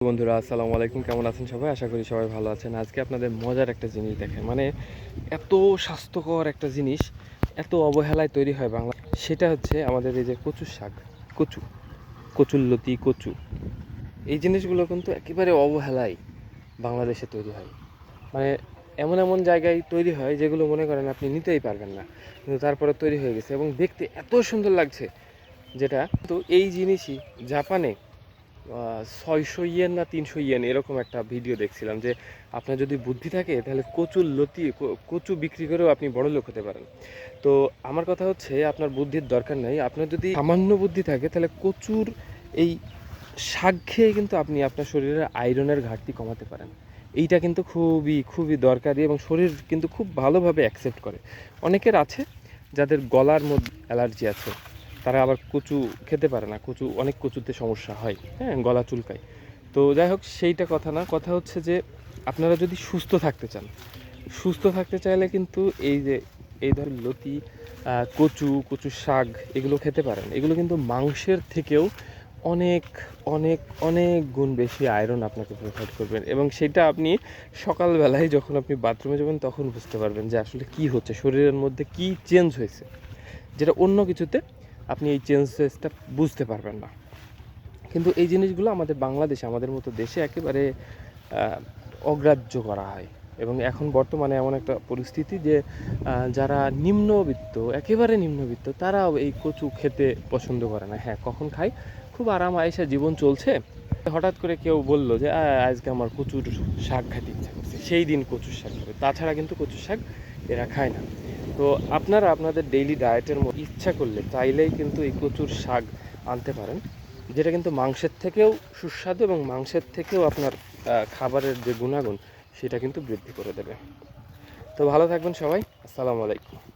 বন্ধুরা, আসসালামু আলাইকুম। কেমন আছেন সবাই? আশা করি সবাই ভালো আছেন। আজকে আপনাদের মজার একটা জিনিস দেখেন। মানে এত স্বাস্থ্যকর একটা জিনিস, এত অবহেলায় তৈরি হয় বাংলা। সেটা হচ্ছে আমাদের এই যে কচু শাক। কচু কচুল্লতি কচু। এই জিনিসগুলো কিন্তু একেবারে অবহেলায় বাংলাদেশে তৈরি হয়। মানে এমন এমন জায়গায় তৈরি হয় যেগুলো মনে করেন আপনি নিতেই পারবেন না। কিন্তু তারপরে তৈরি হয়ে গেছে এবং দেখতে এত সুন্দর লাগছে যেটা। তো এই জিনিসই জাপানে ছয়শো ইয়েন না তিনশো ইয়েন এরকম একটা ভিডিও দেখছিলাম যে আপনার যদি বুদ্ধি থাকে, তাহলে কচুর লতি কচু বিক্রি করেও আপনি বড় লোক হতে পারেন। তো আমার কথা হচ্ছে, আপনার বুদ্ধির দরকার নেই। আপনার যদি সামান্য বুদ্ধি থাকে, তাহলে কচুর এই শাক খেয়ে কিন্তু আপনি আপনার শরীরে আয়রনের ঘাটতি কমাতে পারেন। এইটা কিন্তু খুবই খুবই দরকারি এবং শরীর কিন্তু খুব ভালোভাবে অ্যাকসেপ্ট করে। অনেকের আছে যাদের গলার মধ্যে অ্যালার্জি আছে। তারা আবার কচু খেতে পারে না। কচু, অনেক কচুতে সমস্যা হয় হ্যাঁ গলা চুলকায়। তো যাই হোক, সেইটা কথা না। কথা হচ্ছে যে, আপনারা যদি সুস্থ থাকতে চান, সুস্থ থাকতে চাইলে কিন্তু এই যে, এই ধর লতি কচু কচু শাক, এগুলো খেতে পারেন। এগুলো কিন্তু মাংসের থেকেও অনেক অনেক অনেক গুণ বেশি আয়রন আপনাকে প্রোভাইড করবেন। এবং সেটা আপনি সকালবেলায় যখন আপনি বাথরুমে যাবেন, তখন বুঝতে পারবেন যে আসলে কি হচ্ছে, শরীরের মধ্যে কি চেঞ্জ হয়েছে। যেটা অন্য কিছুতে আপনি এই চেঞ্জেসটা বুঝতে পারবেন না। কিন্তু এই জিনিসগুলো আমাদের বাংলাদেশে, আমাদের মতো দেশে একেবারে অগ্রাহ্য করা হয়। এবং এখন বর্তমানে এমন একটা পরিস্থিতি যে যারা নিম্নবিত্ত, একেবারে নিম্নবিত্ত, তারাও এই কচু খেতে পছন্দ করে না। হ্যাঁ কখন খায় খুব আরাম আয়েসা জীবন চলছে। হঠাৎ করে কেউ বলল যে আজকে আমার কচুর শাক খাইতে ইচ্ছা করছে। সেই দিন কচুর শাক খাবে। তাছাড়া কিন্তু কচুর শাক এরা খায় না। তো আপনারা আপনাদের ডেইলি ডায়েটের ইচ্ছা করলে চাইলেই কিন্তু এই কচুর শাক আনতে পারেন, যেটা কিন্তু মাংসের থেকেও সুস্বাদু এবং মাংসের থেকেও আপনার খাবারের যে গুণাগুণ, সেটা কিন্তু বৃদ্ধি করে দেবে। তো ভালো থাকবেন সবাই, আসসালামু আলাইকুম।